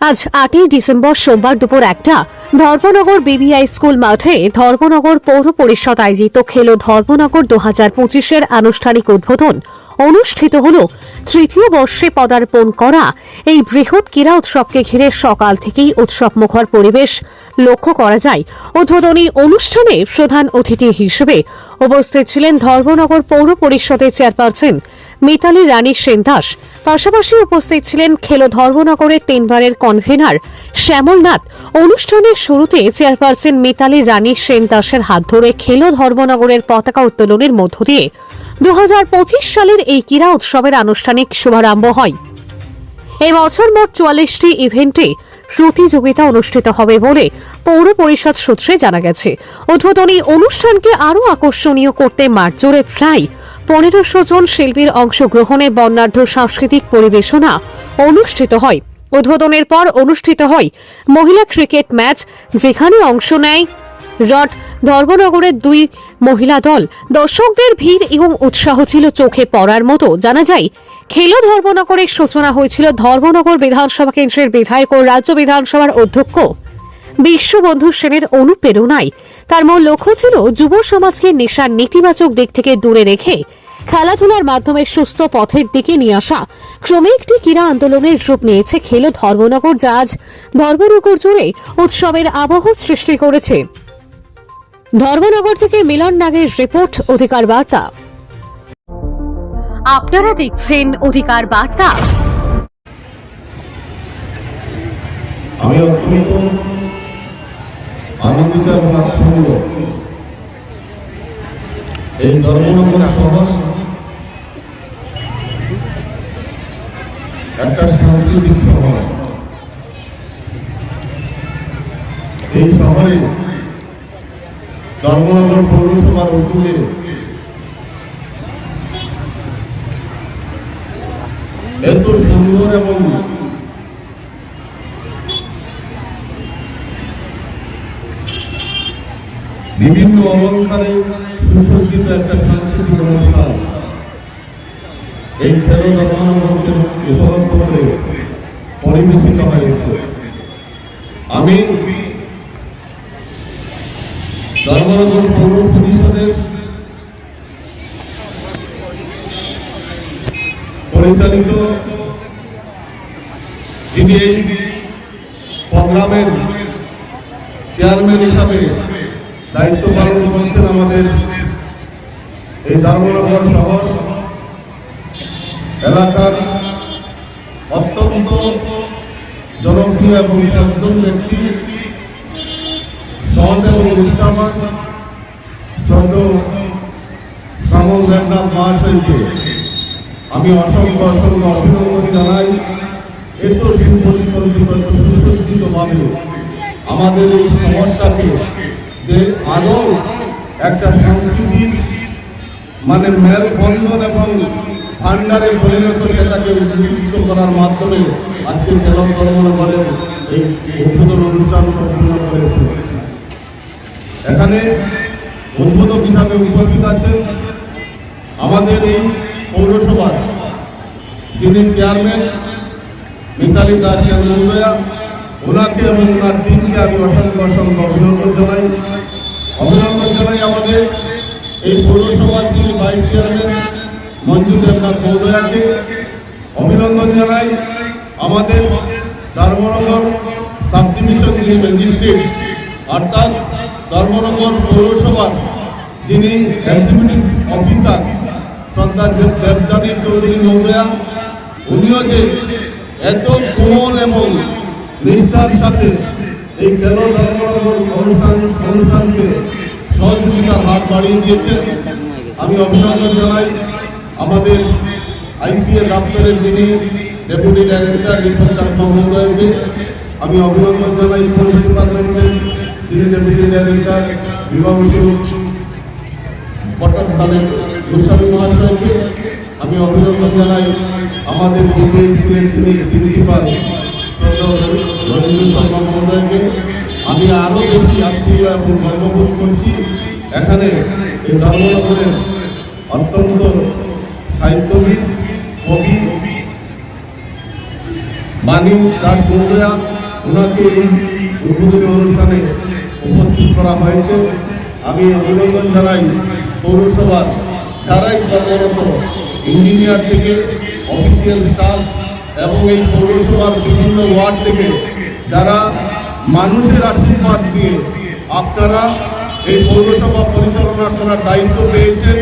আজ আটই ডিসেম্বর সোমবার দুপুর একটা, ধর্মনগর বিবিআই স্কুল মাঠে ধর্মনগর পৌর পরিষদ আয়োজিত খেলো ধর্মনগর দু হাজার পঁচিশের আনুষ্ঠানিক উদ্বোধন। অনুষ্ঠিত হল তৃতীয় বর্ষে পদার্পণ করা এই বৃহৎ ক্রীড়া উৎসবকে ঘিরে সকাল থেকেই উৎসব মুখর পরিবেশ লক্ষ্য করা যায়। উদ্বোধনী অনুষ্ঠানে প্রধান অতিথি হিসেবে উপস্থিত ছিলেন ধর্মনগর পৌর পরিষদের চেয়ারপারসন মিতালি রানী সেন দাস পাশাপাশি উপস্থিত ছিলেন খেলো ধর্মনগরের তিনবারের কনভেনার শ্যামল নাথ অনুষ্ঠানের শুরুতে চেয়ারপারসন মিতালি রানী সেন দাসের হাত ধরে খেলো ধর্মনগরের পতাকা উত্তোলনের মধ্য দিয়ে দুহাজার পঁচিশ সালের এই ক্রীড়া উৎসবের আনুষ্ঠানিক শুভারম্ভ হয়। এই বছর মোট চুয়াল্লিশটি ইভেন্টে প্রতিযোগিতা অনুষ্ঠিত হবে বলে পৌর পরিষদ সূত্রে জানা গেছে। উদ্বোধনী অনুষ্ঠানকে আরও আকর্ষণীয় করতে মাঠজোড়ে প্রায় পনেরোশো জন শিল্পীর অংশগ্রহণে বর্ণাঢ্য সাংস্কৃতিক পরিবেশনা অনুষ্ঠিত হয়। উদ্বোধনের পর অনুষ্ঠিত হয় মহিলা ক্রিকেট ম্যাচ, যেখানে অংশ নেয় রড ধর্মনগরের দুই মহিলা দল। দর্শকদের ভিড় এবং উৎসাহ ছিল চোখে পড়ার মতো। জানা যায়, খেলো ধর্মনগরের সূচনা হয়েছিল ধর্মনগর বিধানসভা কেন্দ্রের বিধায়ক ও রাজ্য বিধানসভার অধ্যক্ষ। বিশ্ববন্ধু সেনের অনুপ্রেরণায়। তার মূল লক্ষ্য ছিল যুব সমাজকে নেশার নেতিবাচক দিক থেকে দূরে রেখে খেলাধুলার মাধ্যমে সুস্থ পথের দিকে নিয়ে আসা। ক্রমে একটি ক্রীড়া আন্দোলনের রূপ নিয়েছে খেলো ধর্মনগর যা আজ ধর্মনগর জুড়ে উৎসবের আবহ সৃষ্টি করেছে। ধর্মনগর থেকে মিলন নাগের রিপোর্ট অধিকার বার্তা। আপনারা দেখছেন অধিকার বার্তা। আমি অত্যন্ত আনন্দিত এবং আত্মভঙ্গ এই ধর্মনগর শহর একটা সাংস্কৃতিক শহর। এই শহরে ধর্মনগর পৌরসভার উদ্যোগে এত সুন্দর এবং বিভিন্ন অলঙ্কারে সুসজ্জিত একটা সাংস্কৃতিক অনুষ্ঠান। এই খেলো ধর্মানন্দকে উপলক্ষ করে পরিবেশিত হয়েছে আমি ধর্মনগর পৌর পরিষদের পরিচালিত যিনি এই প্রোগ্রামের চেয়ারম্যান হিসাবে দায়িত্ব পালন করছেন আমাদের এই ধর্মনগর শহর। এলাকার অত্যন্ত জনপ্রিয় এবং সজ্জন ব্যক্তি সহজ এবং নিষ্ঠাবান সদ্য শ্যামল দেবনাথ মহাশয়কে আমি অসংখ্য অসংখ্য অভিনন্দন জানাই। এত সুপরিকল্পিত এত সুসজ্জিতভাবে আমাদের এই সমাজটাকে যে আদৌ একটা সংস্কৃতির মানে মেলবন্ধন এবং ভান্ডারে পরিণত সেটাকে উন্মুক্ত করার মাধ্যমে আজকে খেলন কর্মনগরের এই উদ্বোধন অনুষ্ঠান সম্পূর্ণ করেছে। এখানে উদ্বোধক হিসাবে উপস্থিত আছেন আমাদের এই পৌরসভার যিনি চেয়ারম্যান, মিতালি দাস মহোদয়া ওনাকে এবং ওনার টিমকে আমি অসংখ্য অসংখ্য অভিনন্দন জানাই। অভিনন্দন জানাই আমাদের এই পৌরসভার যিনি ভাইস চেয়ারম্যান মঞ্জু দেবনাথ মহোদয়াকে অভিনন্দন জানাই আমাদের ধর্মনগর সাব ডিভিশন যিনি ম্যাজিস্ট্রেট অর্থাৎ ধর্মনগর পৌরসভার যিনি এক্সিকিউটিভ অফিসার শ্রদ্ধা দেব দেবজানী চৌধুরী মহোদয়া, উনিও যে এত কোমল এবং নিষ্ঠার সাথে এই কেন ধর্মনগর অনুষ্ঠান অনুষ্ঠানকে সহযোগিতার হাত বাড়িয়ে দিয়েছেন। আমি অভিনন্দন জানাই আমাদের আইসিএ দপ্তরের যিনি ডেপুটি ডাইরেক্টর রিপন চাকমা মহোদয়কে আমি অভিনন্দন জানাই পুলিশ ডিপার্টমেন্টের, যিনি ডেপুটি ডাইরেক্টর বিভাগশীল পট্টকালের গোস্বামী মহাশয়কে আমি অভিনন্দন জানাই। আমাদের যিনি প্রিন্সিপাল রবীন্দ্র শর্মা মহোদয়কে আমি আরও বেশি আত্মীয় এবং গর্ববোধ করছি। এখানে এই ধর্মনগরের অত্যন্ত সাহিত্যবিদ কবি বাণী দাস মহোদয়া ওনাকে এই উদ্বোধনী অনুষ্ঠানে উপস্থিত করা হয়েছে। আমি অভিনন্দন জানাই পৌরসভার যারাই কর্মরত ইঞ্জিনিয়ার থেকে, অফিসিয়াল স্টাফ এবং এই পৌরসভার বিভিন্ন ওয়ার্ড থেকে যারা মানুষের আশীর্বাদ দিয়ে আপনারা এই পৌরসভা পরিচালনা করার দায়িত্ব পেয়েছেন।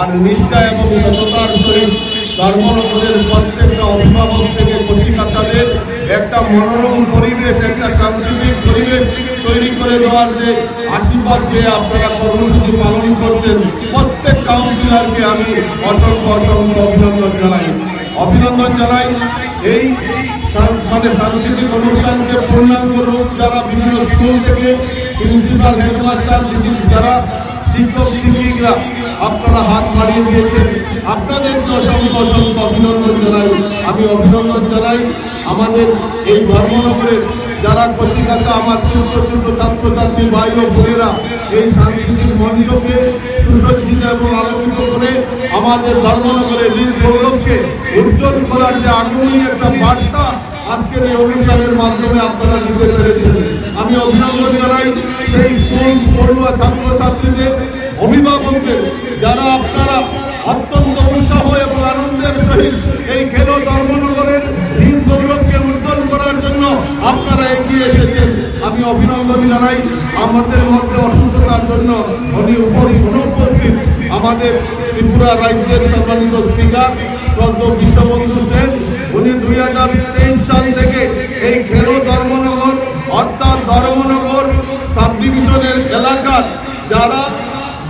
আর নিষ্ঠা এবং সততার সহিত ধর্মনগরের প্রত্যেকটা অভিভাবক থেকে কচিকাচাদের একটা মনোরম পরিবেশ, একটা সাংস্কৃতিক পরিবেশ তৈরি করে দেওয়ার যে আশীর্বাদ পেয়ে আপনারা কর্মসূচি পালন করছেন, প্রত্যেক কাউন্সিলরকে আমি অসংখ্য অসংখ্য অভিনন্দন জানাই। অভিনন্দন জানাই এই মানে সাংস্কৃতিক অনুষ্ঠানকে পূর্ণাঙ্গ রূপ যারা বিভিন্ন স্কুল থেকে প্রিন্সিপাল, হেডমাস্টার, যারা শিক্ষক শিক্ষিকরা আপনারা হাত বাড়িয়ে দিয়েছেন। আপনাদেরকে অসংখ্য অসংখ্য অভিনন্দন জানাই। আমি অভিনন্দন জানাই আমাদের এই ধর্মনগরের যারা কচিকাচা, আমার ছোট্ট ছোট্ট ছাত্রছাত্রী ভাই ও বোনেরা এই সাংস্কৃতিক মঞ্চকে সুসজ্জিত এবং আলোকিত করে আমাদের ধর্মনগরের নীল গৌরবকে উজ্জ্বল করার যে আগমনী একটা বার্তা আজকের এই অনুষ্ঠানের মাধ্যমে আপনারা দিতে পেরেছেন। আমি অভিনন্দন জানাই সেই স্কুল পড়ুয়া ছাত্রছাত্রীদের অভিভাবকদের যারা আপনারা অত্যন্ত উৎসাহ এবং আনন্দের সহিত এই খেলো ধর্মনগরের ঈদ গৌরবকে উজ্জ্বল করার জন্য আপনারা এগিয়ে এসেছেন। আমি অভিনন্দন জানাই আমাদের মধ্যে অসুস্থতার জন্য। উনি অনুপস্থিত আমাদের ত্রিপুরা রাজ্যের সম্মানিত স্পিকার শ্রদ্ধ বিশ্ববন্ধু সেন। উনি দুই হাজার তেইশ সাল থেকে এই খেলো ধর্মনগর, অর্থাৎ ধর্মনগর সাব ডিভিশনের এলাকার যারা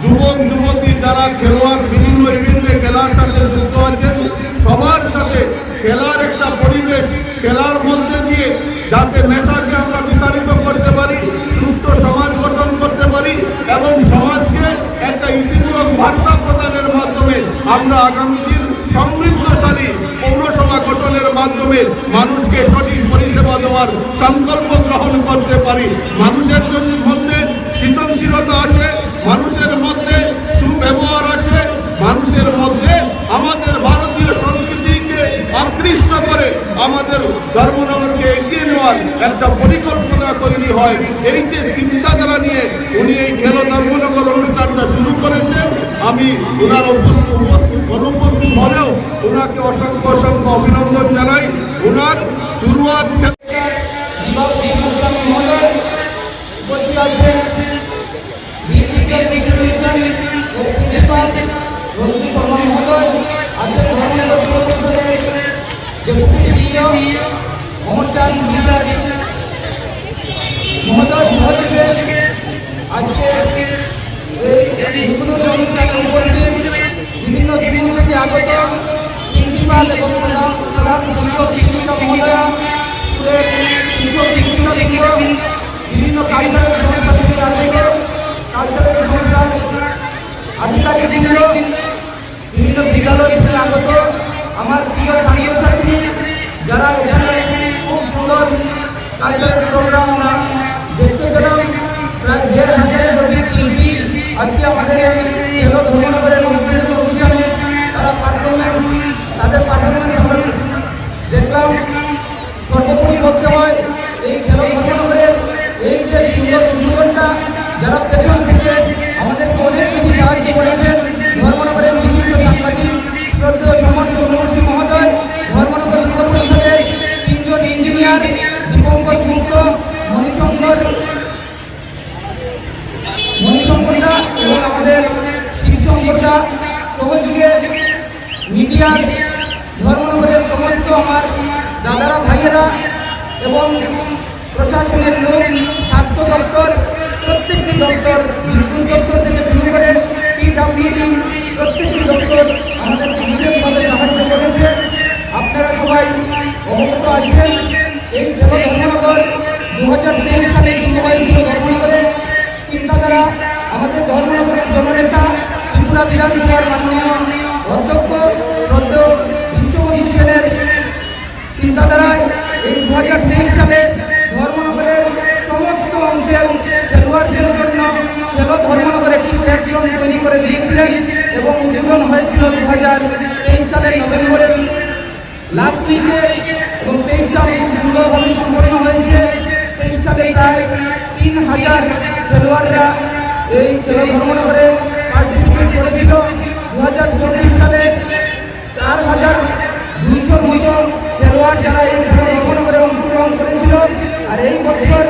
যুবক, যুবতী যারা খেলোয়াড় বিভিন্ন ইভেন্টে খেলার সাথে যুক্ত আছেন, সবার সাথে খেলার একটা পরিবেশ, খেলার মধ্যে দিয়ে যাতে নেশাকে আমরা বিতাড়িত করতে পারি, সুস্থ সমাজ গঠন করতে পারি এবং সমাজকে একটা ইতিমূলক বার্তা প্রদানের মাধ্যমে আমরা আগামী দিন সমৃদ্ধশালী পৌরসভা গঠনের মাধ্যমে মানুষকে সঠিক পরিষেবা দেওয়ার সংকল্প গ্রহণ করতে পারি। আমি ওনার উপস্থিত অনুপস্থিত হলেও ওনাকে অসংখ্য অসংখ্য অভিনন্দন জানাই ওনার শুরুয়াত মহোদয় আজকে উদ্বোধনী বিভিন্ন স্কুল থেকে আগত প্রিন্সিপাল এবং প্রধান শিক্ষক বিভিন্ন কালচারাল সংস্থা থেকে আগত কালচারাল সংস্থার বিভিন্ন বিদ্যালয় থেকে আগত আমার প্রিয় ছাত্রছাত্রী, যারা এখানে খুব সুন্দর কালচারাল প্রোগ্রাম এই খেলো ধর্মনগরের অনুষ্ঠানে তারা পারফরমেন্স তাদের পারফরমেন্স আমরা দেখলাম সর্বোপরি হয় এই খেলো করে এই যে সুন্দর সুন্দরটা যারা পেছন থেকে আমাদেরকে অনেক বেশি সাহায্য করেছেন ধর্মনগরের বিশিষ্ট সাংবাদিক শ্রদ্ধেয় সমর্থ চক্রবর্তী মহোদয় ধর্মনগর পৌর পরিষদের তিনজন ইঞ্জিনিয়ার দীপঙ্কর গুপ্ত মণিশঙ্কর মণিশঙ্করদা এবং আমাদের শিবশঙ্করদা সহযোগে মিডিয়ার ধর্মনগরের সমস্ত আমার দাদারা ভাইয়েরা এবং প্রশাসনের লোক স্বাস্থ্য দপ্তর, প্রত্যেকটি দপ্তর বিদ্যুৎ দপ্তর থেকে শুরু করে পিডাব্লিউডি প্রত্যেকটি দপ্তর আমাদেরকে বিশেষভাবে সাহায্য করেছে। আপনারা সবাই অবগত আছেন, এই খেলো ধর্মনগর দু হাজার তেইশ সালে শুরু হয়েছিল ধর্মনগরে চিন্তাধারা আমাদের ধর্মনগরের লাস্ট উইকে এবং তেইশ সাল সুন্দরভাবে সম্পন্ন হয়েছে। তেইশ সালে প্রায় তিন হাজার খেলোয়াড়রা এই খেলা ধর্মনগরে পার্টিসিপেট করেছিল। দু হাজার চব্বিশ সালে চার হাজার দুইশো মতো খেলোয়াড় যারা এই খেলা ধর্মনগরে অংশগ্রহণ করেছিল। আর এই বছর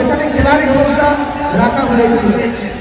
এখানে খেলার ব্যবস্থা রাখা হয়েছে।